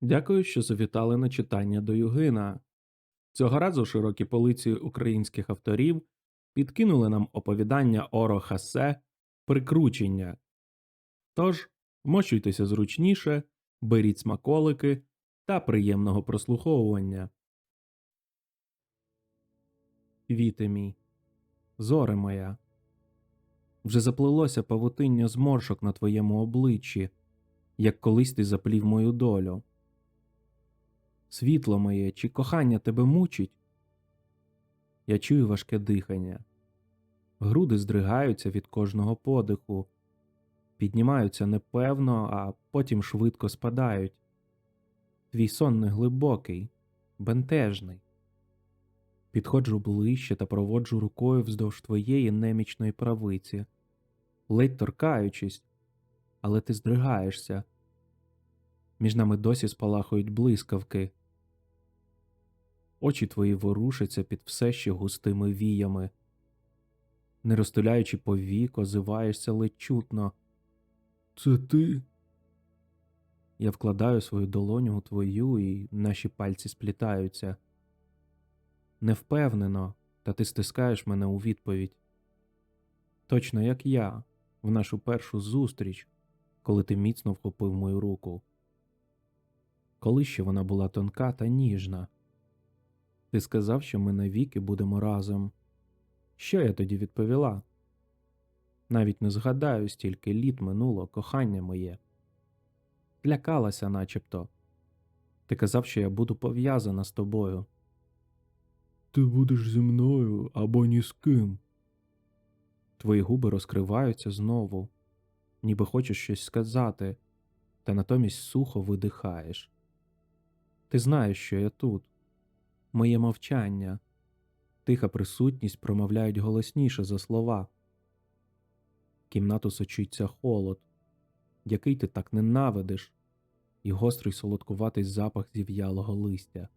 Дякую, що завітали на читання до Югина. Цього разу широкі полиці українських авторів підкинули нам оповідання Оро Хасе Прикручення. Тож, вмощуйтеся зручніше, беріть смаколики та приємного прослуховування. Віти мій, зоре моя. Вже заплилося павутиння зморшок на твоєму обличчі, як колись ти заплів мою долю. Світло моє, чи кохання тебе мучить? Я чую важке дихання. Груди здригаються від кожного подиху, піднімаються непевно, а потім швидко спадають. Твій сон не глибокий, бентежний. Підходжу ближче та проводжу рукою вздовж твоєї немічної правиці, ледь торкаючись, але ти здригаєшся. Між нами досі спалахують блискавки. Очі твої ворушаться під все ще густими віями. Не розтуляючи повік, озиваєшся ледь чутно. Це ти? Я вкладаю свою долоню у твою, і наші пальці сплітаються. Невпевнено, та ти стискаєш мене у відповідь. Точно як я, в нашу першу зустріч, коли ти міцно вхопив мою руку. Коли ще вона була тонка та ніжна. Ти сказав, що ми навіки будемо разом. Що я тоді відповіла? Навіть не згадаю, стільки літ минуло кохання моє. Лякалася начебто. Ти казав, що я буду пов'язана з тобою. Ти будеш зі мною або ні з ким. Твої губи розкриваються знову, ніби хочеш щось сказати, та натомість сухо видихаєш. Ти знаєш, що я тут. Моє мовчання, тиха присутність промовляють голосніше за слова. Кімнату сочиться холод, який ти так ненавидиш, і гострий солодкуватий запах зів'ялого листя.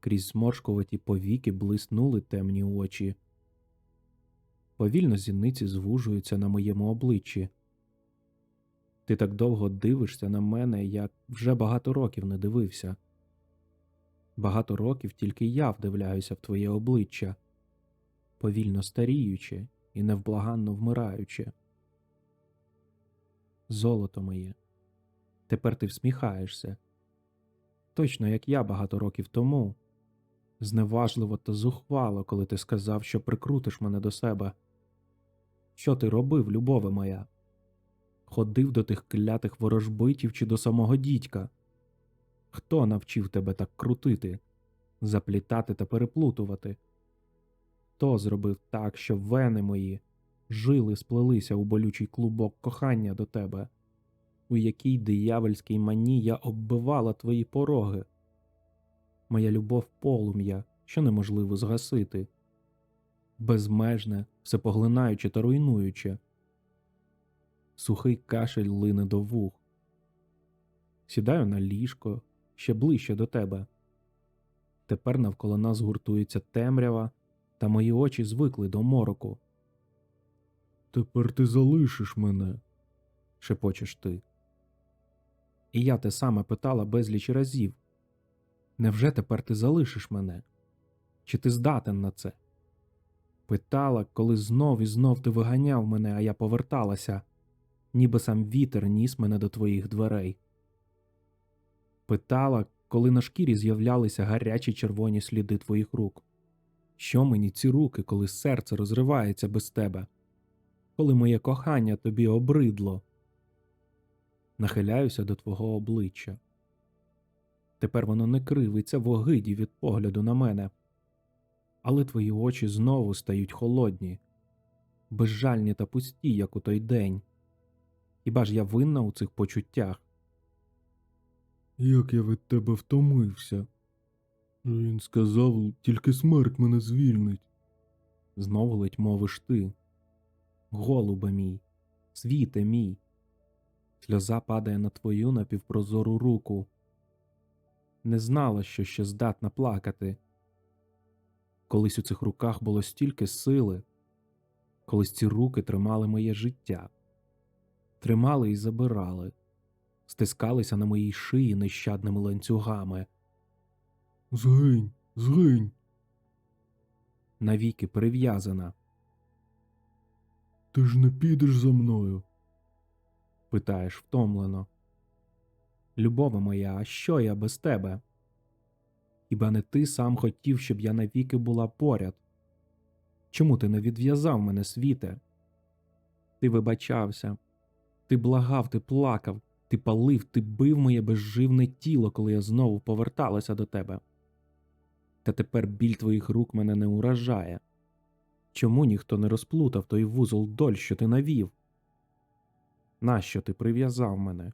Крізь зморшкуваті повіки блиснули темні очі. Повільно зіниці звужуються на моєму обличчі. Ти так довго дивишся на мене, як вже багато років не дивився. Багато років тільки я вдивляюся в твоє обличчя, повільно старіючи і невблаганно вмираючи. Золото моє, тепер ти всміхаєшся, точно як я багато років тому. Зневажливо та зухвало, коли ти сказав, що прикрутиш мене до себе. Що ти робив, любове моя? Ходив до тих клятих ворожбитів чи до самого дідька? Хто навчив тебе так крутити, заплітати та переплутувати? Хто зробив так, що вени мої жили сплелися у болючий клубок кохання до тебе, у якій диявольській мані я оббивала твої пороги? Моя любов полум'я, що неможливо згасити, безмежне, всепоглинаюче та руйнуюче. Сухий кашель лине до вух. Сідаю на ліжко ще ближче до тебе. Тепер навколо нас гуртується темрява, та мої очі звикли до мороку. Тепер ти залишиш мене, шепочеш ти. І я те саме питала безліч разів. Невже тепер ти залишиш мене? Чи ти здатен на це? Питала, коли знов і знов ти виганяв мене, а я поверталася, ніби сам вітер ніс мене до твоїх дверей. Питала, коли на шкірі з'являлися гарячі червоні сліди твоїх рук. Що мені ці руки, коли серце розривається без тебе, коли моє кохання тобі обридло? Нахиляюся до твого обличчя. Тепер воно не кривиться в огиді від погляду на мене, але твої очі знову стають холодні, безжальні та пусті, як у той день. Хіба ж я винна у цих почуттях? Як я від тебе втомився. Він сказав, тільки смерть мене звільнить. Знову ледь мовиш ти. Голубе мій, світе мій. Сльоза падає на твою напівпрозору руку. Не знала, що ще здатна плакати. Колись у цих руках було стільки сили, колись ці руки тримали моє життя, тримали і забирали, стискалися на моїй шиї нещадними ланцюгами. Згинь, згинь. Навіки прив'язана. Ти ж не підеш за мною? питаєш втомлено. Любове моя, а що я без тебе? Хіба не ти сам хотів, щоб я навіки була поряд? Чому ти не відв'язав мене, світе? Ти вибачався, ти благав, ти плакав, ти палив, ти бив моє безживне тіло, коли я знову поверталася до тебе. Та тепер біль твоїх рук мене не уражає. Чому ніхто не розплутав той вузол доль, що ти навів? Нащо ти прив'язав мене?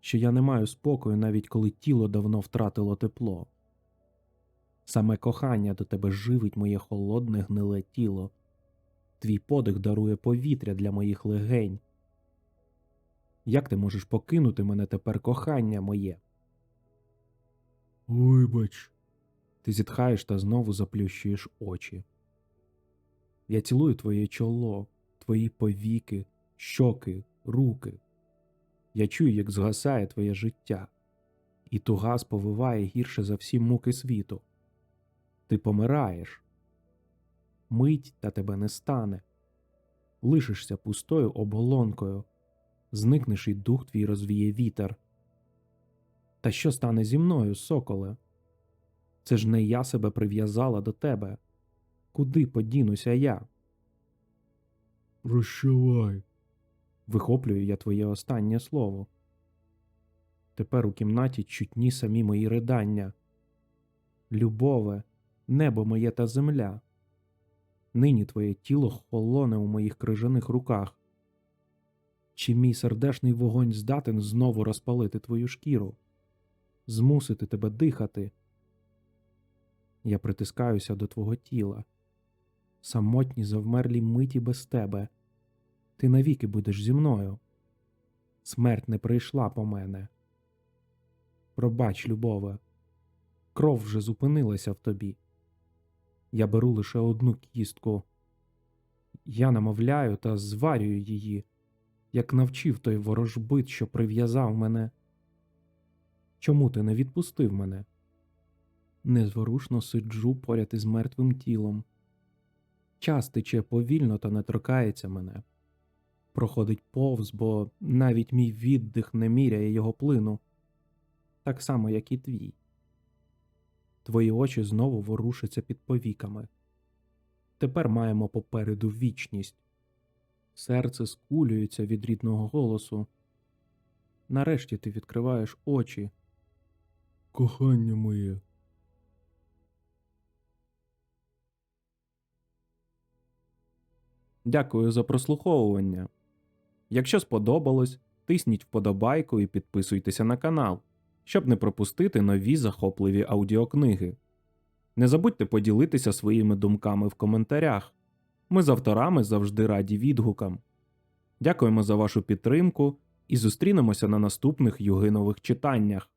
Що я не маю спокою, навіть коли тіло давно втратило тепло. Саме кохання до тебе живить моє холодне гниле тіло. Твій подих дарує повітря для моїх легень. Як ти можеш покинути мене тепер кохання моє? Вибач. Ти зітхаєш та знову заплющуєш очі. Я цілую твоє чоло, твої повіки, щоки, руки. Я чую, як згасає твоє життя, і туга сповиває гірше за всі муки світу. Ти помираєш. Мить та тебе не стане. Лишишся пустою оболонкою, зникнеш і дух твій розвіє вітер. Та що стане зі мною, соколе? Це ж не я себе прив'язала до тебе. Куди подінуся я? Прощавай. Вихоплюю я твоє останнє слово. Тепер у кімнаті чутні самі мої ридання. Любове, небо моє та земля. Нині твоє тіло холоне у моїх крижаних руках. Чи мій сердешний вогонь здатен знову розпалити твою шкіру, змусити тебе дихати? Я притискаюся до твого тіла. Самотні завмерлі миті без тебе. Ти навіки будеш зі мною. Смерть не прийшла по мене. Пробач, любове, кров вже зупинилася в тобі. Я беру лише одну кістку. Я намовляю та зварюю її, як навчив той ворожбит, що прив'язав мене. Чому ти не відпустив мене? Незворушно сиджу поряд із мертвим тілом. Час тече повільно та не торкається мене. Проходить повз, бо навіть мій віддих не міряє його плину, так само, як і твій. Твої очі знову ворушаться під повіками. Тепер маємо попереду вічність. Серце скулюється від рідного голосу. Нарешті ти відкриваєш очі. Кохання моє. Дякую за прослуховування. Якщо сподобалось, тисніть вподобайку і підписуйтеся на канал, щоб не пропустити нові захопливі аудіокниги. Не забудьте поділитися своїми думками в коментарях. Ми з авторами завжди раді відгукам. Дякуємо за вашу підтримку і зустрінемося на наступних югинових читаннях.